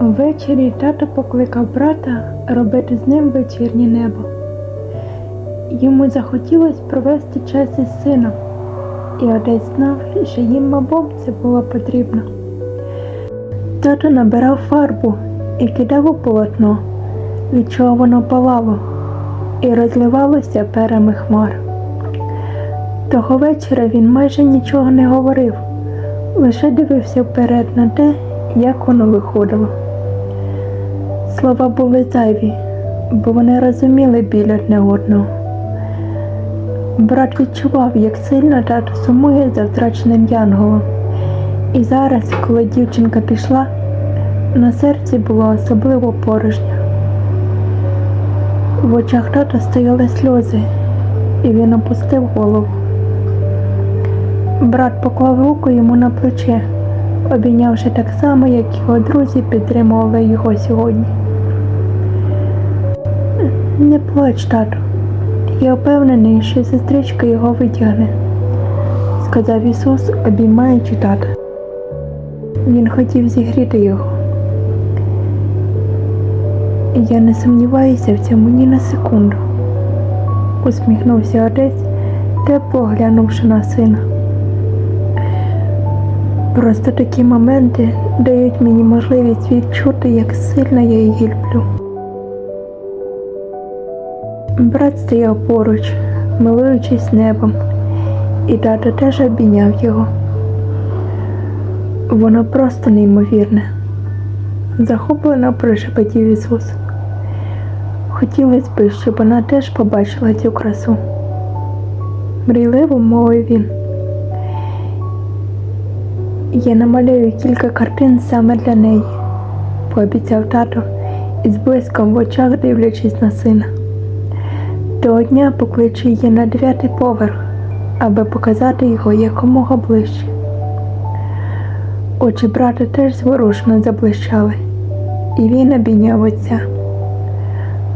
Ввечері тато покликав брата робити з ним вечірнє небо. Йому захотілося провести час із сином, і отець знав, що їм обом це було потрібно. Тато набирав фарбу і кидав у полотно, від чого воно палало, і розливалося перами хмар. Того вечора він майже нічого не говорив, лише дивився вперед на те, як воно виходило. Слова були зайві, бо вони розуміли біль одне одного. Брат відчував, як сильно тато сумує за втраченим янголом. І зараз, коли дівчинка пішла, на серці було особливо порожньо. В очах тата стояли сльози, і він опустив голову. Брат поклав руку йому на плече, обійнявши так само, як його друзі підтримували його сьогодні. Не плач, тату. Я впевнений, що сестричка його витягне, сказав Ісус, обіймаючи тата. Він хотів зігріти його. Я не сумніваюся в цьому ні на секунду, усміхнувся отець, тепло глянувши на сина. Просто такі моменти дають мені можливість відчути, як сильно я її люблю. Брат стояв поруч, милуючись небом, і тато теж обійняв його. Воно просто неймовірне. Захоплено прошепотів Ісус. Хотілося б, щоб вона теж побачила цю красу. Мрійливо мовив він. Я намалюю кілька картин саме для неї, пообіцяв тато із блиском в очах дивлячись на сина. Того дня покличу її на дев'ятий поверх, аби показати його якомога ближче. Очі брата теж зворушено заблищали, і він обійняв отця.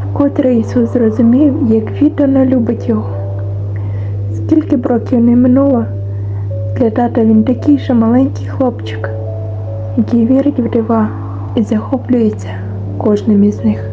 Вкотре Ісус зрозумів, як віддано любить його. Скільки б років не минуло, для тата він такий же маленький хлопчик, який вірить в дива і захоплюється кожним із них.